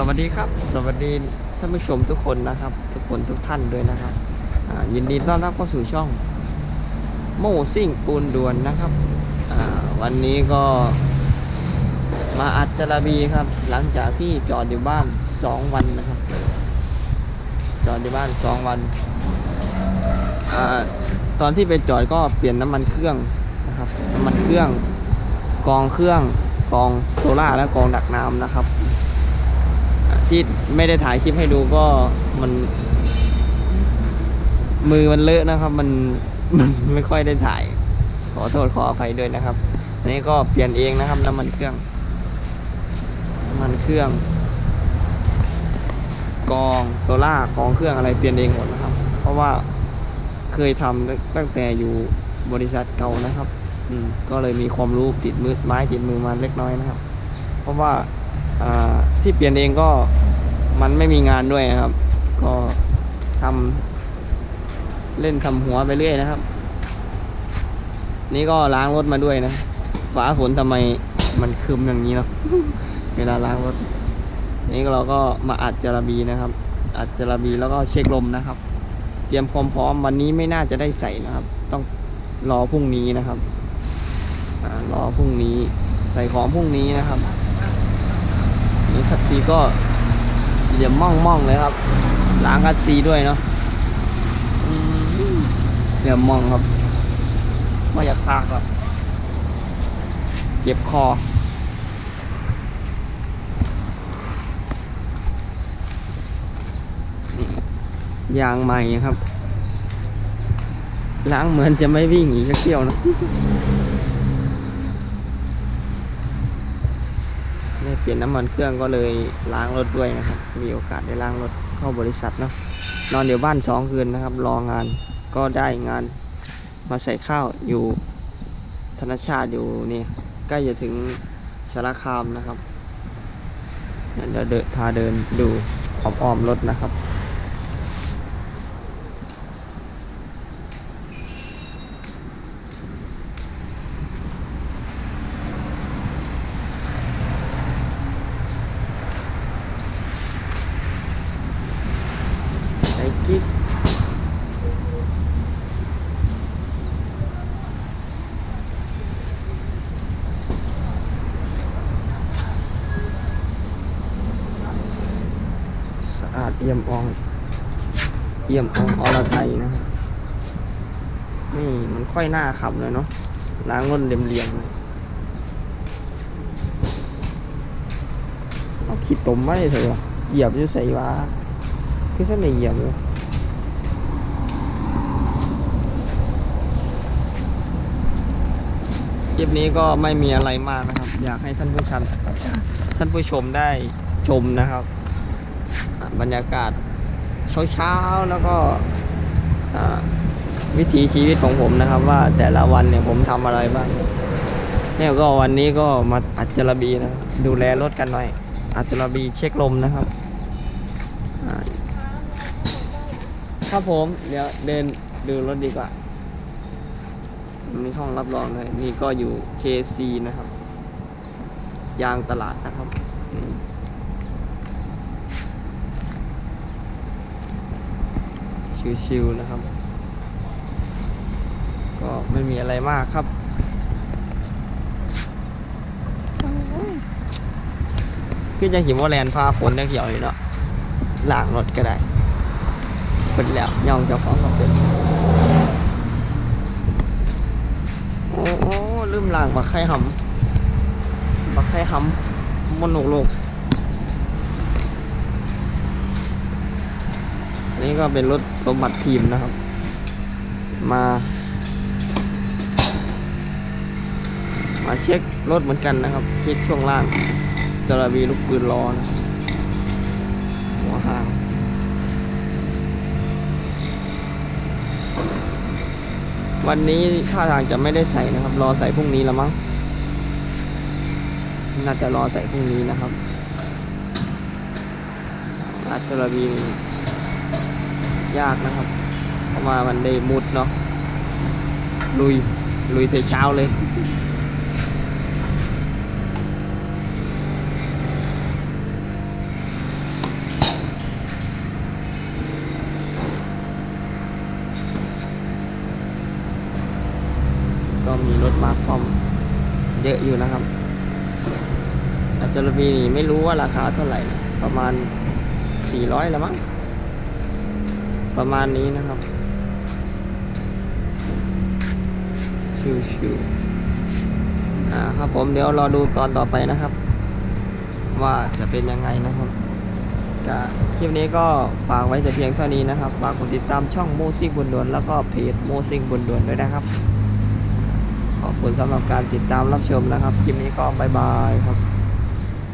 สวัสดีครับ สวัสดีท่านผู้ชมทุกคนนะครับ ทุกคนทุกท่านด้วยนะครับยินดีต้อนรับเข้าสู่ช่องโมซิ่งปูนด่วนนะครับวันนี้ก็มาอัดจระบีครับ หลังจากที่จอดอยู่บ้าน 2 วันนะครับ จอดอยู่บ้าน 2 วันอตอนที่ไปจอดก็เปลี่ยนน้ำมันเครื่องนะครับน้ำมันเครื่องกองเครื่องกองโซล่าและกองดักน้ำนะครับ ที่ไม่ได้ถ่ายคลิปให้ดูก็มัน มือมันเลอะนะครับ มันมันไม่ค่อยได้ถ่าย ขอโทษขออภัยด้วยนะครับอันนี้ก็เปลี่ยนเองนะครับน้ำมันเครื่องน้ำมันเครื่อง กองโซล่ากองเครื่องอะไรเปลี่ยนเองหมดนะครับ เพราะว่าเคยทำตั้งแต่อยู่บริษัทเก่านะครับ อืมก็เลยมีความรู้ติดมือไม้ติดมือมาเล็กน้อยนะครับ เพราะว่าที่เปลี่ยนเองก็ มันไม่มีงานด้วยนะครับ ก็ทำเล่นทำหัวไปเรื่อยนะครับ นี่ก็ล้างรถมาด้วยนะฟ้าฝนทำไมมันครึมอย่างนี้เนาะเวลาล้างรถ นี่เราก็มาอัดจระบีนะครับ อัดจระบีแล้วก็เช็คลมนะครับ เตรียมความพร้อมวันนี้ไม่น่าจะได้ใส่นะครับ ต้องรอพรุ่งนี้นะครับรอพรุ่งนี้ใส่ของพรุ่งนี้นะครับ นี่คัดซีก็ เหลี่ยมม่องม่องๆเลยครับ ล้างคัดซีด้วยเนาะเหลี่ยมม่องครับไม่อยากพากครับ เจ็บคอยางใหม่ครับ ล้างเหมือนจะไม่วิ่งอีกสักเที่ยวนะ ได้เป ลี่ยนน้ำมันเครื่องก็เลยล้างรถด้วยนะครับ มีโอกาสได้ล้างรถเข้าบริษัทเนาะนอนเดี๋ยวบ้านสองคืนนะครับ รองานก็ได้งานมาใส่ข้าวอยู่ธนชาติอยู่นี่ใกล้จะถึงสารคามนะครับเดี๋ยวเดินพาเดินดูอ้อมๆรถนะครับ ไอ้กิ๊ก เยี่ยมอ่องเอี่ยมอ่องอรไทยนะครับนี่มันค่อยหน้าขับเลยเนาะล้างรถเรียมๆเลยเอาขีดตมไว้เถอะเหยียบจะใส่ว่าคือเส้นเหยียบเลยคลิปนี้ก็ไม่มีอะไรมากนะครับ อยากให้ท่านผู้ชมท่านผู้ชมได้ชมนะครับ บรรยากาศเช้าๆแล้วก็วิถีชีวิตของผมนะครับ ว่าแต่ละวันเนี่ยผมทำอะไรบ้างเนี่ยก็วันนี้ก็มาอัดจระบีนะดูแลรถกันหน่อย อัดจระบีเช็คลมนะครับอ่าครับผมเดี๋ยวเดินดูรถดีกว่า มีห้องรับรองเลยนี่ก็อยู่ KC นะครับ ยางตลาดนะครับนี่ ชิวๆนะครับ ก็ไม่มีอะไรมากครับคือจะหิมว่าแลนด์พาฝนจะเขียวอยู่เนาะล้างรถก็ได้เป็นแล้วย่องเจ้าของก็เป็นโอ้โอ้ลืมล้างบักไข่หำบักไข่หำมันหนุกลูก นนี้ก็เป็นรถสมบัติทีมนะครับ มา มาเช็ครถเหมือนกันนะครับ เช็คช่วงล่างจระบีลูกปืนล้อนะหัวหางวันนี้ท่าทางจะไม่ได้ใส่นะครับ รอใส่พรุ่งนี้ละมั้ง น่าจะรอใส่พรุ่งนี้นะครับอาจจะระบี ยากนะครับ เพราะว่ามันได้มุดเนาะลุยลุยแต่เช้าเลยก็มีรถมาซ่อมเยอะอยู่นะครับ อาจาริยนี่ไม่รู้ว่าราคาเท่าไหร่ ประมาณ 400ละมั้ง ประมาณนี้นะครับ ชิวๆอ่าครับผมเดี๋ยวรอดูตอนต่อไปนะครับ ว่าจะเป็นยังไงนะครับคลิปนี้ก็ฝากไว้แต่เพียงเท่านี้นะครับ ฝากกดติดตามช่องโมซิ่งบนดวนแล้วก็เพจโมซิ่งบนดวนด้วยนะครับ ขอบคุณสำหรับการติดตามรับชมนะครับ คลิปนี้ก็บายบายครับ